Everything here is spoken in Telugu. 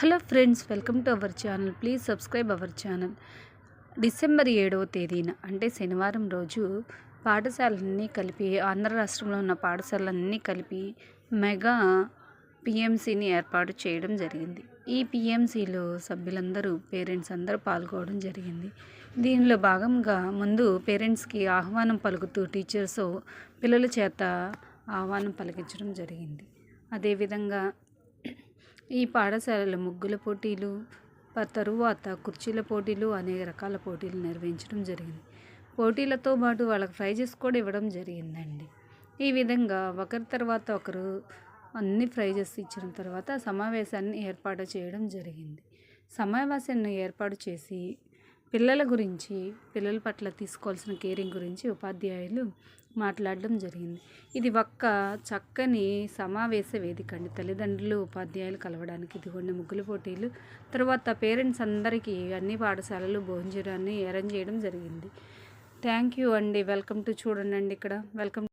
Hello friends welcome to our channel. Please subscribe our channel. December ఏడవ తేదీన అంటే శనివారం రోజు పాఠశాలన్నీ కలిపి ఆంధ్ర రాష్ట్రంలో ఉన్న పాఠశాలన్నీ కలిపి మెగా పిఎంసీని ఏర్పాటు చేయడం జరిగింది. ఈ పిఎంసీలో సభ్యులందరూ పేరెంట్స్ అందరూ పాల్గొనడం జరిగింది. దీనిలో భాగంగా ముందు పేరెంట్స్కి ఆహ్వానం పలుకుతూ టీచర్స్ పిల్లల చేత ఆహ్వానం పలికించడం జరిగింది. అదేవిధంగా ఈ పాఠశాలలో ముగ్గుల పోటీలు తరువాత కుర్చీల పోటీలు అనేక రకాల పోటీలు నిర్వహించడం జరిగింది. పోటీలతో పాటు వాళ్ళకి ప్రైజెస్ కూడా ఇవ్వడం జరిగిందండి. ఈ విధంగా ఒకరి తర్వాత ఒకరు అన్ని ప్రైజెస్ ఇచ్చిన తర్వాత సమావేశాన్ని ఏర్పాటు చేయడం జరిగింది. సమావేశాన్ని ఏర్పాటు చేసి పిల్లల గురించి పిల్లల పట్ల తీసుకోవాల్సిన కేరింగ్ గురించి ఉపాధ్యాయులు మాట్లాడడం జరిగింది. ఇది ఒక్క చక్కని సమావేశ వేదిక అండి. తల్లిదండ్రులు ఉపాధ్యాయులు కలవడానికి ఇదిగోండి ముగ్గుల పోటీలు తర్వాత పేరెంట్స్ అందరికీ అన్ని పాఠశాలలు భోజనాన్ని అరేంజ్ చేయడం జరిగింది. థ్యాంక్ యూ అండి. వెల్కమ్ టు చూడండి ఇక్కడ. వెల్కమ్